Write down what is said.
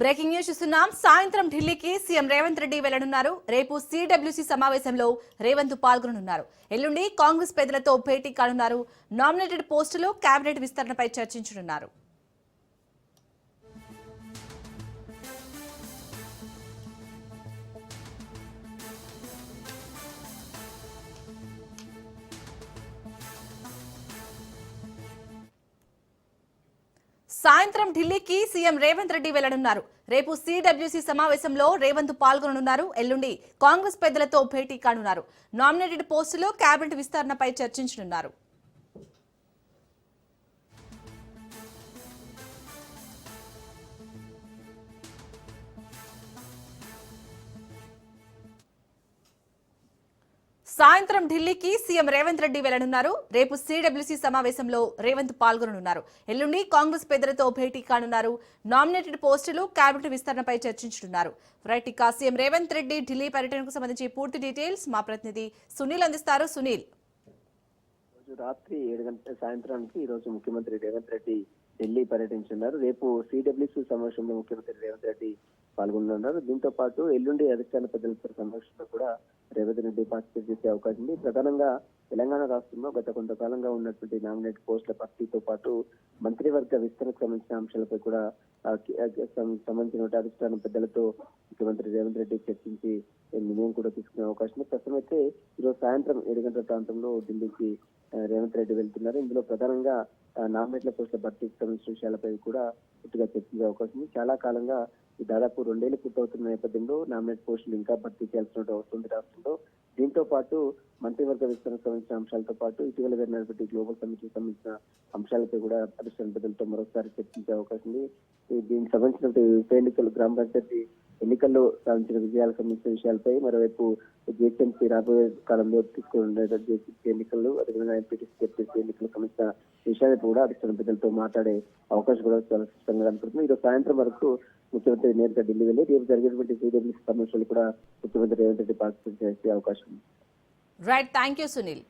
Breaking news చూస్తున్నాం. సాయంత్రం ఢిల్లీకి సీఎం రేవంత్ రెడ్డి వెళ్ళనున్నారు రేపు సిడబ్ల్యూసీ సమావేశంలో రేవంత్ పాల్గొననున్నారు. ఎల్లుండి కాంగ్రెస్ పెద్దలతో భేటీ కానున్నారు. నామినేటెడ్ పోస్టులు కేబినెట్ విస్తరణపై చర్చించనున్నారు. సాయంత్రం ఢిల్లీకి సీఎం రేవంత్ రెడ్డి వెళ్ళనున్నారు. రేపు సిడబ్ల్యూసీ సమావేశంలో రేవంత్ పాల్గొననున్నారు ఎల్లుండి కాంగ్రెస్ పెద్దలతో భేటీ కానున్నారు. నామినేటెడ్ పోస్టులు కేబినెట్ విస్తరణపై చర్చించనున్నారు. సాయంత్రం ఢిల్లీకి సీఎం రేవంత్ రెడ్డి వెళ్ళనున్నారు రేపు సిడబ్ల్యూసీ సమావేశంలో రేవంత్ పాల్గొననున్నారు. ఎల్లుండి కాంగ్రెస్ పెద్దలతో భేటీ కానున్నారు. నామినేటెడ్ పోస్టులు కేబినెట్ విస్తరణపై చర్చించనున్నారు. రైట్ ఇక సీఎం రేవంత్ రెడ్డి ఢిల్లీ పర్యటనకు సంబంధించి పూర్తి డీటెయిల్స్ మా ప్రతినిధి సునీల్ అందిస్తారు. సునీల్ రోజు రాత్రి ఏడు గంటల సాయంత్రానికి ఈ రోజు ముఖ్యమంత్రి రేవంత్ రెడ్డి ఢిల్లీ పర్యటించున్నారు రేపు సిడబ్ల్యూసీ సమావేశంలో ముఖ్యమంత్రి రేవంత్ రెడ్డి పాల్గొనున్నారు దీంతో పాటు ఎల్లుండి అధిష్టాన ప్రజల సమావేశంలో కూడా రేవంత్ రెడ్డి పార్టిసిపేట్ చేసే అవకాశం ఉంది. ప్రధానంగా తెలంగాణ రాష్ట్రంలో గత కొంతకాలంగా ఉన్నటువంటి నామినేట్ పోస్టుల భర్తీతో పాటు మంత్రివర్గ విస్తరణకు సంబంధించిన అంశాలపై కూడా సంబంధించిన అధిష్టాన పెద్దలతో ముఖ్యమంత్రి రేవంత్ రెడ్డి చర్చించి నిర్ణయం కూడా తీసుకునే అవకాశం ఉంది. ప్రస్తుతం అయితే ఈరోజు సాయంత్రం ఏడు గంటల ప్రాంతంలో ఢిల్లీకి రేవంత్ రెడ్డి వెళ్తున్నారు. ఇందులో ప్రధానంగా నామినేట్ల పోస్టుల భర్తీ సంబంధించిన విషయాలపై కూడా పూర్తిగా చర్చించే అవకాశం ఉంది. చాలా కాలంగా ఈ దాదాపు రెండేళ్ళు పూర్తవుతున్న నేపథ్యంలో నామినేట్ పోస్టులు ఇంకా భర్తీ చేయాల్సిన అవసరం రాష్ట్రంలో. దీంతో పాటు మంత్రివర్గ విస్తరణకు సంబంధించిన అంశాలతో పాటు ఇటీవల జరిగినటువంటి గ్లోబల్ సమ్మిట్కి సంబంధించిన అంశాలపై కూడా అధిష్టాన ప్రజలతో మరోసారి చర్చించే అవకాశం ఉంది. దీనికి సంబంధించిన ఉప ఎన్నికలు గ్రామ పంచాయతీ ఎన్నికల్లో సాధించిన విజయాలకు సంబంధించిన విషయాలపై మరోవైపు జిహెచ్ఎంసీ రాబోయే కాలంలో తీసుకునే జిహెచ్ఎంసీ ఎన్నికలు అదేవిధంగా ఎంపీటీసీ జెడ్పీసీ ఎన్నికలకు సంబంధించిన విషయాలపై కూడా అధికారుల పెద్దలతో మాట్లాడే అవకాశం కూడా చాలా స్పష్టంగా కనపడుతుంది. ఈరోజు సాయంత్రం వరకు ముఖ్యమంత్రి నేరుగా ఢిల్లీ వెళ్ళి రేపు జరిగేటువంటి సీడబ్ల్యూసీ సమావేశాలు కూడా ముఖ్యమంత్రి రేవంత్ రెడ్డి పార్టిసిపేట్ చేసే అవకాశం ఉంది. Right thank you Sunil